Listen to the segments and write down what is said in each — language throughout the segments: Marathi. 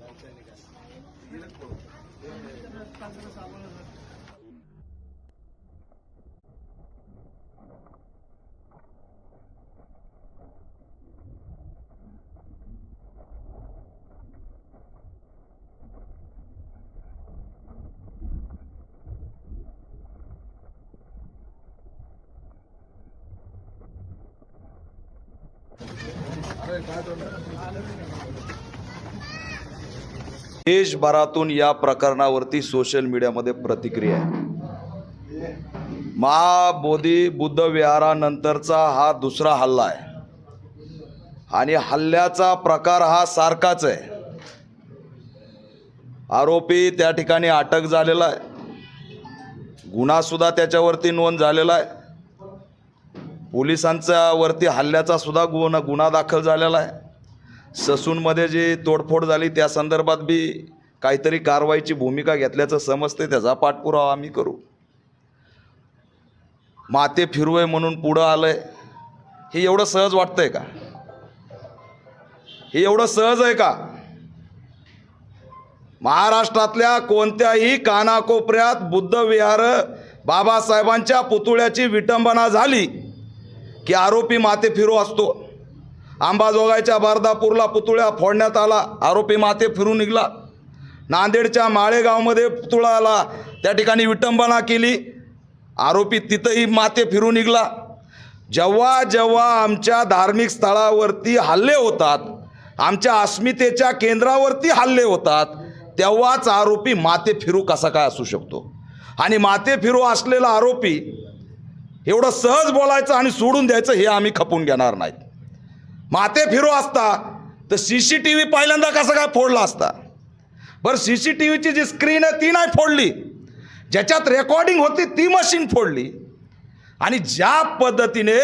राजधानी का देशभरातून या प्रकरणावरती सोशल मीडियामध्ये प्रतिक्रिया आहे. महाबोधी बुद्ध विहारानंतरचा हा दुसरा हल्ला आहे. आणि हल्ल्याचा प्रकार हा सारखाच आहे. आरोपी त्या ठिकाणी अटक झालेला आहे. गुन्हासुद्धा त्याच्यावरती नोंद झालेला आहे. पोलिसांच्या वरती हल्ल्याचा सुद्धा गुन्हा गुन्हा दाखल झालेला आहे. ससूनमध्ये जी तोडफोड झाली त्या संदर्भात बी काहीतरी कारवाईची भूमिका घेतल्याचं समजते त्याचा पाठपुरावा आम्ही करू. माते फिरवे म्हणून पुढं आलंय. हे एवढं सहज वाटतंय का? हे एवढं सहज आहे का? महाराष्ट्रातल्या कोणत्याही कानाकोपऱ्यात बुद्ध विहार बाबासाहेबांच्या पुतुळ्याची विटंबना झाली की आरोपी माते फिरू असतो. आंबाजोगाईच्या बारदापूरला पुतळ्या फोडण्यात आला. आरोपी माते फिरून निघला. नांदेडच्या माळेगावमध्ये पुतळा आला त्या ठिकाणी विटंबना केली. आरोपी तिथंही माते फिरून निघला. जेव्हा जेव्हा आमच्या धार्मिक स्थळावरती हल्ले होतात आमच्या अस्मितेच्या केंद्रावरती हल्ले होतात तेव्हाच आरोपी माते फिरू कसा काय असू शकतो? आणि माते फिरू असलेला आरोपी एवढं सहज बोलायचं आणि सोडून द्यायचं हे आम्ही खपून घेणार नाहीत. माते फिरू असता तर सी सी टी व्ही पहिल्यांदा कसं काय फोडला असता? बरं सी सी टी व्हीची जी स्क्रीन आहे ती नाही फोडली. ज्याच्यात रेकॉर्डिंग होती ती मशीन फोडली. आणि ज्या पद्धतीने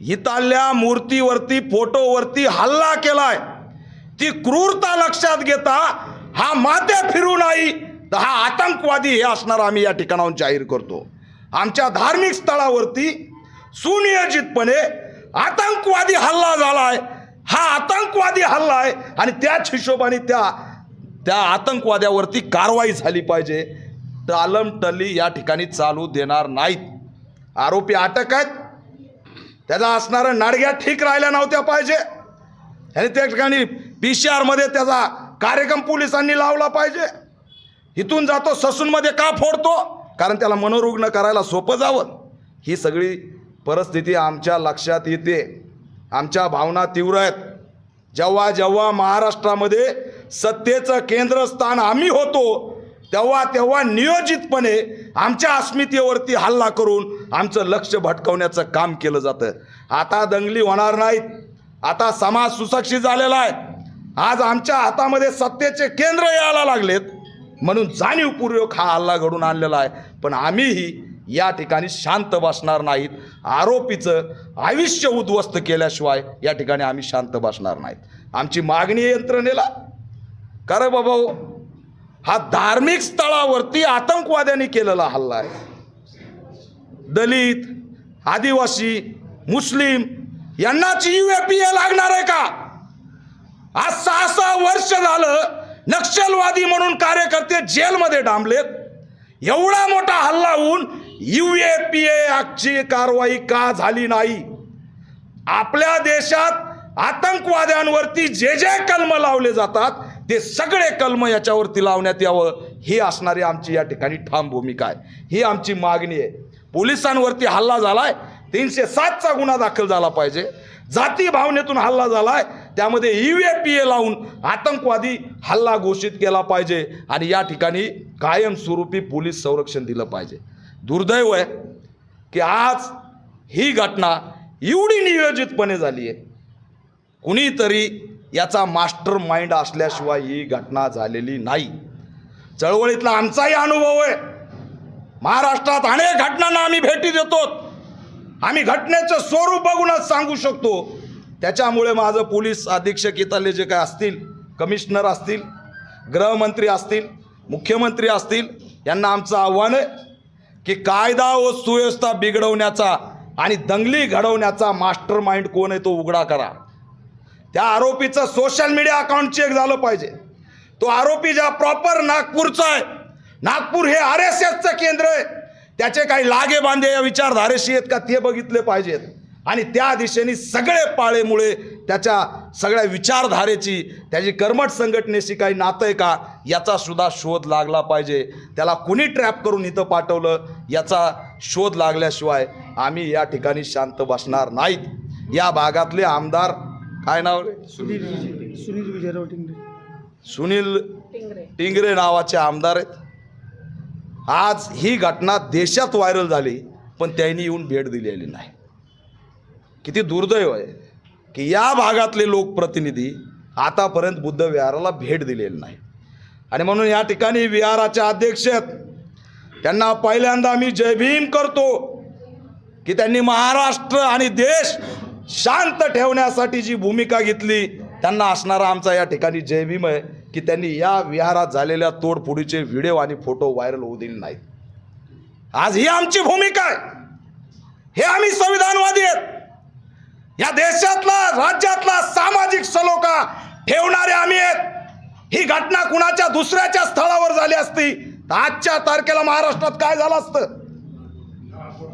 हिताल्या मूर्तीवरती फोटोवरती हल्ला केलाय ती क्रूरता लक्षात घेता हा माते फिरू नाही तर हा आतंकवादी हे असणार आम्ही या ठिकाणाहून जाहीर करतो. आमच्या धार्मिक स्थळावरती सुनियोजितपणे आतंकवादी हल्ला झालाय. हा आतंकवादी हल्ला आहे आणि त्याच हिशोबाने त्या त्या आतंकवाद्यावरती कारवाई झाली पाहिजे. टालम टल्ली या ठिकाणी चालू देणार नाहीत. आरोपी अटक आहेत. त्याचा असणाऱ्या नाडग्या ठीक राहिल्या नव्हत्या पाहिजे. आणि त्या ठिकाणी पी सी आरमध्ये त्याचा कार्यक्रम पोलिसांनी लावला पाहिजे. इथून जातो ससूनमध्ये का फोडतो? कारण त्याला मनोरुग्ण करायला सोपं जावं. ही सगळी परिस्थिती आमच्या लक्षात येते. आमच्या भावना तीव्र आहेत. जेव्हा जेव्हा महाराष्ट्रामध्ये सत्तेचं केंद्रस्थान आम्ही होतो तेव्हा तेव्हा नियोजितपणे आमच्या अस्मितेवरती हल्ला करून आमचं लक्ष भटकवण्याचं काम केलं जातं. आता दंगली होणार नाहीत. आता समाज सुसक्षित झालेला आहे. आज आमच्या हातामध्ये सत्तेचे केंद्र यायला लागलेत. म्हणून जाणीवपूर्वक हा हल्ला घडून आणलेला आहे. पण आम्हीही या ठिकाणी शांत बसणार नाहीत. आरोपीचं आयुष्य उद्ध्वस्त केल्याशिवाय या ठिकाणी आम्ही शांत बसणार नाहीत. आमची मागणी यंत्रणेला. कारण बाबा हो. हा. धार्मिक स्थळावरती आतंकवाद्यांनी केलेला हल्ला आहे. दलित आदिवासी मुस्लिम यांनाच यू ए लागणार आहे का? आज सहा सहा वर्ष झालं नक्षलवादी म्हणून कार्यकर्ते जेलमध्ये डांबलेत. एवढा मोठा हल्ला होऊन यू ए पी एची कारवाई का झाली नाही? आपल्या देशात आतंकवाद्यांवरती जे जे कलम लावले जातात ते सगळे कलम याच्यावरती लावण्यात यावं. ही असणारी आमची या ठिकाणी ठाम भूमिका आहे. ही आमची मागणी आहे. पोलिसांवरती हल्ला झालाय. तीनशे सातचा गुन्हा दाखल झाला पाहिजे. जाती भावनेतून हल्ला झालाय. त्यामध्ये ई ए पी ए लावून आतंकवादी हल्ला घोषित केला पाहिजे आणि या ठिकाणी कायमस्वरूपी पोलीस संरक्षण दिलं पाहिजे. दुर्दैव आहे की आज ही घटना एवढी नियोजितपणे झाली आहे. कुणीतरी याचा मास्टर माइंड असल्याशिवाय ही घटना झालेली नाही. चळवळीतला आमचाही अनुभव आहे. महाराष्ट्रात अनेक घटनांना आम्ही भेटी देतो. आम्ही घटनेचं स्वरूप बघूनच सांगू शकतो. त्याच्यामुळे माझं पोलीस अधीक्षक इथले जे काय असतील कमिशनर असतील गृहमंत्री असतील मुख्यमंत्री असतील यांना आमचं आव्हान आहे की कायदा व सुव्यवस्था बिघडवण्याचा आणि दंगली घडवण्याचा मास्टर माइंड कोण आहे तो उघडा करा. त्या आरोपीचं सोशल मीडिया अकाउंट चेक झालं पाहिजे. तो आरोपी ज्या प्रॉपर नागपूरचा आहे नागपूर हे आर एस एसचं केंद्र आहे त्याचे काही लागे बांधे या विचारधारेशी आहेत का ते बघितले पाहिजेत. आणि त्या दिशेने सगळे पाळेमुळे त्याच्या सगळ्या विचारधारेची त्याची कर्मठ संघटनेशी काही नातं आहे का याचा सुद्धा शोध लागला पाहिजे. त्याला कुणी ट्रॅप करून इथं पाठवलं याचा शोध लागल्याशिवाय आम्ही या ठिकाणी शांत बसणार नाहीत. या भागातले आमदार काय नाव रे? सुनील विजय. सुनील विजयराव टिंगरे. सुनील टिंगरे नावाचे आमदार आहेत. आज ही घटना देशात व्हायरल झाली पण त्यांनी येऊन भेट दिलेली नाही. किती दुर्दैव आहे की या भागातले लोकप्रतिनिधी आतापर्यंत बुद्ध विहाराला भेट दिलेली नाही. आणि म्हणून या ठिकाणी विहाराचे अध्यक्ष आहेत. त्यांना पहिल्यांदा मी जय भीम करतो की त्यांनी महाराष्ट्र आणि देश शांत ठेवण्यासाठी जी भूमिका घेतली त्यांना असणारा आमचा या ठिकाणी जय भीम आहे की त्यांनी या विहारात झालेल्या तोडफोडीचे व्हिडिओ आणि फोटो व्हायरल होऊ दिले नाहीत. आज ही आमची भूमिका आहे. हे आम्ही संविधान या देशातला राज्यातला सामाजिक सलोखा ठेवणारे आम्ही आहेत. ही घटना कुणाच्या दुसऱ्याच्या स्थळावर झाली असती तर आजच्या तारखेला महाराष्ट्रात काय झालं असतं?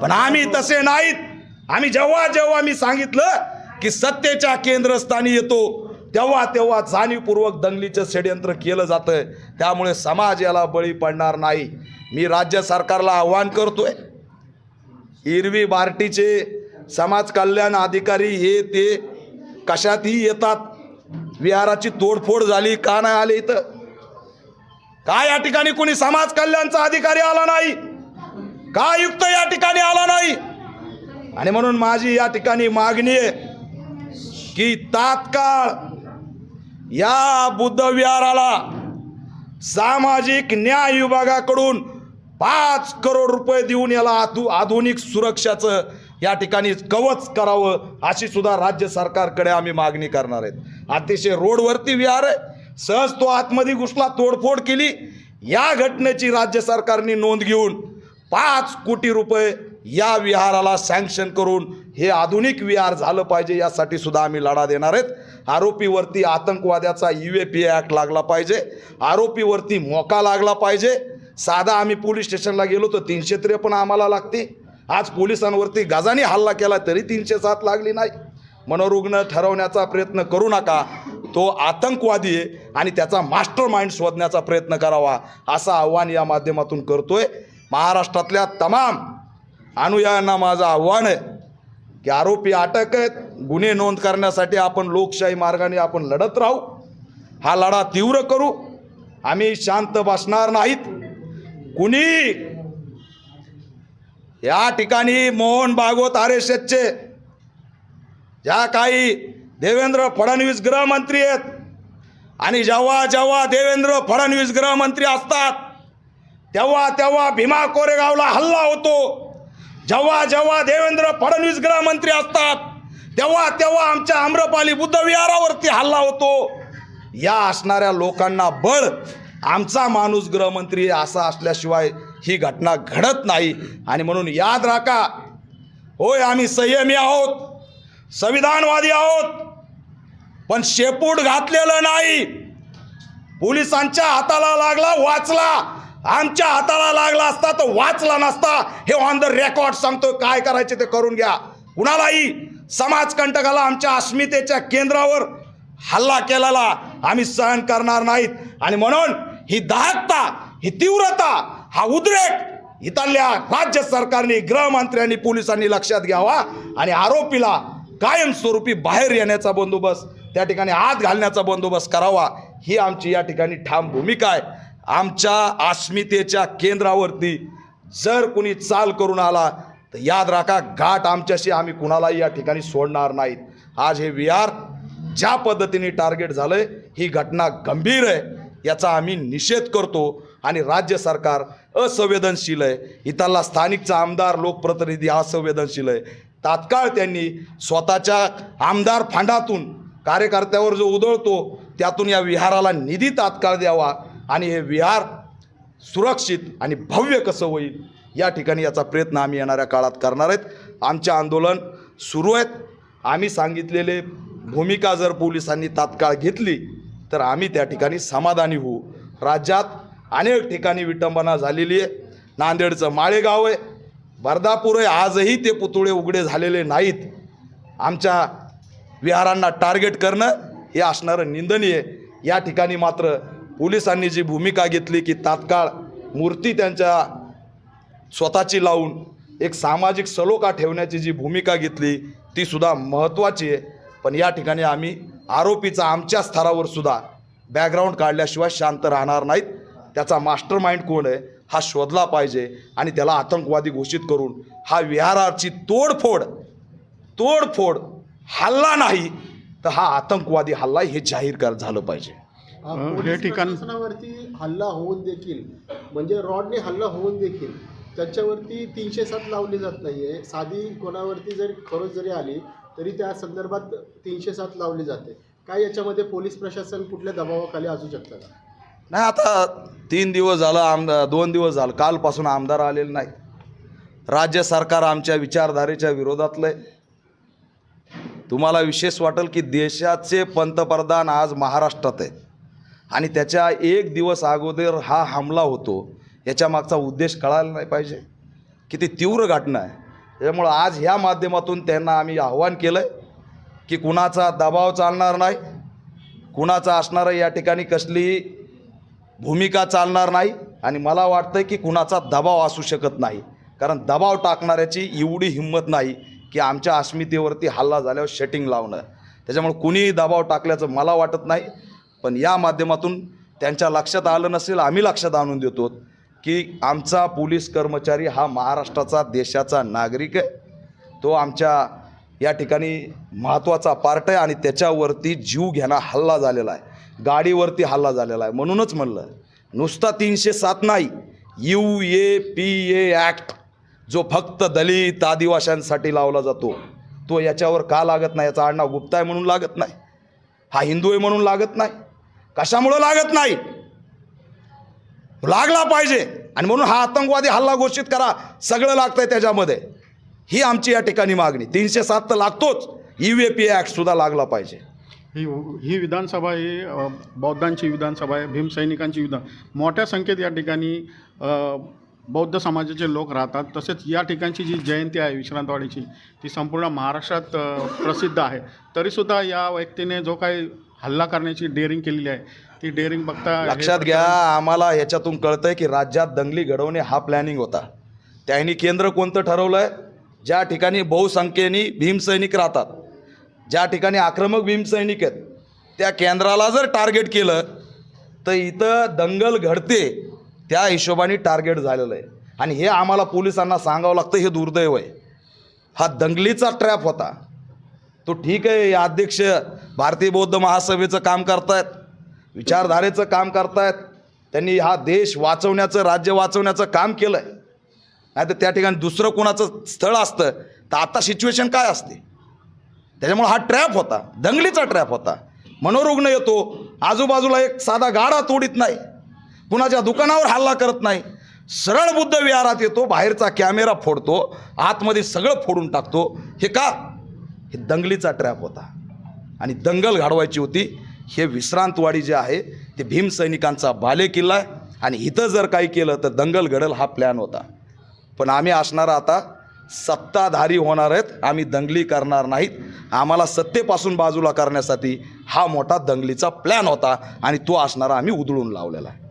पण आम्ही तसे नाहीत. आम्ही जेव्हा जेव्हा मी सांगितलं की सत्तेच्या केंद्रस्थानी येतो तेव्हा तेव्हा जाणीवपूर्वक दंगलीचं षडयंत्र केलं जातं त्यामुळे समाज याला बळी पडणार नाही. मी राज्य सरकारला आव्हान करतोय. इरवी बार्टीचे समाज कल्याण अधिकारी हे ते कशातही येतात. विहाराची तोडफोड झाली का नाही आले इथं? का या ठिकाणी कोणी समाज कल्याणचा अधिकारी आला नाही? का युक्त या ठिकाणी आला नाही? आणि म्हणून माझी या ठिकाणी मागणी आहे की तात्काळ या बुद्ध विहाराला सामाजिक न्याय विभागाकडून पाच करोड रुपये देऊन याला आधु आधुनिक सुरक्षाचं या ठिकाणी कवच करावं अशी सुद्धा राज्य सरकारकडे आम्ही मागणी करणार आहेत. अतिशय रोडवरती विहार आहे. सहज तो आतमध्ये घुसला तोडफोड केली. या घटनेची राज्य सरकारने नोंद घेऊन पाच कोटी रुपये या विहाराला सँक्शन करून हे आधुनिक विहार झालं पाहिजे यासाठी सुद्धा आम्ही लढा देणार आहेत. आरोपीवरती आतंकवाद्याचा यू ए पी ॲक्ट लागला पाहिजे. आरोपीवरती मोका लागला पाहिजे. साधा आम्ही पोलीस स्टेशनला गेलो तर तीनशे त्रेपन्न आम्हाला लागते. आज पोलिसांवरती गाजाने हल्ला केला तरी तीनशे सात लागली नाही. मनोरुग्ण ठरवण्याचा प्रयत्न करू नका. तो आतंकवादी आहे आणि त्याचा मास्टर माइंड शोधण्याचा प्रयत्न करावा असं आव्हान या माध्यमातून करतोय. महाराष्ट्रातल्या तमाम अनुयायांना माझं आव्हान आहे की आरोपी अटक आहेत. गुन्हे नोंद करण्यासाठी आपण लोकशाही मार्गाने आपण लढत राहू. हा लढा तीव्र करू. आम्ही शांत बसणार नाहीत. कुणी या ठिकाणी मोहन भागवत आर एस एसचे ज्या काही देवेंद्र फडणवीस गृहमंत्री आहेत आणि जेव्हा जेव्हा देवेंद्र फडणवीस गृहमंत्री असतात तेव्हा तेव्हा भीमा कोरेगावला हल्ला होतो. जेव्हा जेव्हा देवेंद्र फडणवीस गृहमंत्री असतात तेव्हा तेव्हा आमच्या आम्रपाली बुद्ध विहारावरती हल्ला होतो. या असणाऱ्या लोकांना बळ आमचा माणूस गृहमंत्री असा असल्याशिवाय ही घटना घडत नाही. आणि म्हणून याद राखा होय आम्ही संयमी आहोत संविधानवादी आहोत पण शेपूट घातलेलं नाही. पोलिसांच्या हाताला लागला वाचला. आमच्या हाताला लागला असता तर वाचला नसता. हे ऑन द रेकॉर्ड सांगतो काय करायचे ते करून घ्या. कुणालाही समाजकंटकाला आमच्या अस्मितेच्या केंद्रावर हल्ला केलेला आम्ही सहन करणार नाहीत. आणि म्हणून ही दाहकता ही तीव्रता हा उद्रेक इथल्या राज्य सरकारने गृहमंत्र्यांनी पोलिसांनी लक्षात घ्यावा आणि आरोपीला कायमस्वरूपी बाहेर येण्याचा बंदोबस्त त्या ठिकाणी आत घालण्याचा बंदोबस्त करावा. ही आमची या ठिकाणी ठाम भूमिका आहे. आमच्या अस्मितेच्या केंद्रावरती जर कुणी चाल करून आला तर याद राखा घाट आमच्याशी आम्ही कुणालाही या ठिकाणी सोडणार नाहीत. आज हे विहार ज्या पद्धतीने टार्गेट झालं ही घटना गंभीर आहे याचा आम्ही निषेध करतो आणि राज्य सरकार असंवेदनशील आहे. इथला स्थानिकचा आमदार लोकप्रतिनिधी असंवेदनशील आहे. तात्काळ त्यांनी स्वतःच्या आमदार फंडातून कार्यकर्त्यावर जो उधळतो त्यातून या विहाराला निधी तात्काळ द्यावा आणि हे विहार सुरक्षित आणि भव्य कसं होईल या ठिकाणी याचा प्रयत्न आम्ही येणाऱ्या काळात करणार आहेत. आमचे आंदोलन सुरू आहेत. आम्ही सांगितलेले भूमिका जर पोलिसांनी तात्काळ घेतली तर आम्ही त्या ठिकाणी समाधानी होऊ. राज्यात अनेक ठिकाणी विटंबना झालेली आहे. नांदेडचं माळेगाव आहे. बर्दापूर आहे. आजही ते पुतळे उघडे झालेले नाहीत. आमच्या विहारांना टार्गेट करणं हे असणारं निंदनीय आहे. या ठिकाणी मात्र पोलिसांनी जी भूमिका घेतली की तात्काळ मूर्ती त्यांच्या स्वतःची लावून एक सामाजिक सलोखा ठेवण्याची जी भूमिका घेतली ती सुद्धा महत्त्वाची आहे. पण या ठिकाणी आम्ही आरोपीचा आमच्या स्तरावर सुद्धा बॅकग्राऊंड काढल्याशिवाय शांत राहणार नाहीत. त्याचा मास्टर माइंड कोण आहे? हा शोधला पाहिजे आणि त्याला आतंकवादी घोषित करून हा विहाराची तोडफोड तोडफोड हल्ला नाही तर हा आतंकवादी हल्ला हे जाहीर कर झालं पाहिजे. ठिकाण- प्रशासनावरती हल्ला होऊन देखील म्हणजे रॉडने हल्ला होऊन देखील त्याच्यावरती तीनशे सात लावली जात नाहीये. साधी कोणावरती जरी खरोच जरी आली तरी त्या संदर्भात तीनशे सात लावली जाते. काय याच्यामध्ये पोलीस प्रशासन कुठल्या दबावाखाली असू शकतं का? नाही आता तीन दिवस झालं आमदार दोन दिवस झालं. कालपासून आमदार आलेले नाही. राज्य सरकार आमच्या विचारधारेच्या विरोधातलं आहे. तुम्हाला विशेष वाटेल की देशाचे पंतप्रधान आज महाराष्ट्रात आहे आणि त्याच्या एक दिवस अगोदर हा हमला होतो. याच्या मागचा उद्देश कळायला नाही पाहिजे. किती तीव्र घटना आहे. त्यामुळं आज ह्या माध्यमातून त्यांना आम्ही आव्हान केलं आहे की कुणाचा दबाव चालणार नाही. कुणाचा असणारं या ठिकाणी कसलीही भूमिका चालणार नाही आणि मला वाटतं की कुणाचा दबाव असू शकत नाही. कारण दबाव टाकणाऱ्याची एवढी हिंमत नाही की आमच्या अस्मितेवरती हल्ला झाल्यावर शटिंग लावणं. त्याच्यामुळे कुणीही दबाव टाकल्याचं मला वाटत नाही. पण या माध्यमातून त्यांच्या लक्षात आलं नसेल आम्ही लक्षात आणून देतो की आमचा पोलीस कर्मचारी हा महाराष्ट्राचा देशाचा नागरिक आहे. तो आमच्या या ठिकाणी महत्त्वाचा पार्ट आहे आणि त्याच्यावरती जीव घेणा हल्ला झालेला आहे. गाडीवरती हल्ला झालेला आहे. म्हणूनच म्हणलं नुसता तीनशे सात नाही U A P A act जो फक्त दलित आदिवाशांसाठी लावला जातो तो याच्यावर का लागत नाही? याचा आडनाव गुप्ता आहे म्हणून लागत नाही. हा हिंदू आहे म्हणून लागत नाही. कशामुळं लागत नाही? लागला पाहिजे. आणि म्हणून हा आतंकवादी हल्ला घोषित करा. सगळं लागतंय त्याच्यामध्ये. ही आमची या ठिकाणी मागणी. तीनशे सात तर लागतोच. ई व्ही पी ॲक्टसुद्धा लागला पाहिजे. ही ही विधानसभा ही बौद्धांची विधानसभा आहे भीमसैनिकांची विधान मोठ्या संख्येत या ठिकाणी बौद्ध समाजाचे लोक राहतात. तसेच या ठिकाणची जी जयंती आहे विश्रांतवाडीची ती संपूर्ण महाराष्ट्रात प्रसिद्ध आहे. तरीसुद्धा या व्यक्तीने जो काही हल्ला करण्याची डेअरिंग केलेली आहे ती डेअरिंग बघता लक्षात घ्या आम्हाला ह्याच्यातून कळतंय की राज्यात दंगली घडवणे हा प्लॅनिंग होता. त्यांनी केंद्र कोणतं ठरवलं आहे ज्या ठिकाणी बहुसंख्येने भीमसैनिक राहतात. ज्या ठिकाणी आक्रमक भीमसैनिक आहेत त्या केंद्राला जर टार्गेट केलं तर इथं दंगल घडते त्या हिशोबाने टार्गेट झालेलं आहे. आणि हे आम्हाला पोलिसांना सांगावं लागतं हे दुर्दैव आहे. हा दंगलीचा ट्रॅप होता. तो ठीक आहे अध्यक्ष भारतीय बौद्ध महासभेचं काम करतायत विचारधारेचं काम करतायत त्यांनी हा देश वाचवण्याचं राज्य वाचवण्याचं काम केलं आहे नाही तर त्या ठिकाणी दुसरं कोणाचं स्थळ असतं तर आता सिच्युएशन काय असते? त्याच्यामुळे हा ट्रॅप होता. दंगलीचा ट्रॅप होता. मनोरुग्ण येतो. आजूबाजूला एक साधा गाडा तोडीत नाही. कुणाच्या दुकानावर हल्ला करत नाही. सरळ बुद्ध विहारात येतो. बाहेरचा कॅमेरा फोडतो. आतमध्ये सगळं फोडून टाकतो. हे का? हे दंगलीचा ट्रॅप होता. आणि दंगल घडवायची होती. हे विश्रांतवाडी जे आहे ते भीमसैनिकांचा बालेकिल्ला आहे. आणि इथं जर काही केलं तर दंगल घडल हा प्लॅन होता. पण आम्ही असणार आता सत्ताधारी होणार आहेत. आम्ही दंगली करणार नाहीत. आम्हाला सत्तेपासून बाजूला करण्यासाठी हा मोठा दंगलीचा प्लॅन होता आणि तो असणारा आम्ही उधळून लावलेला आहे.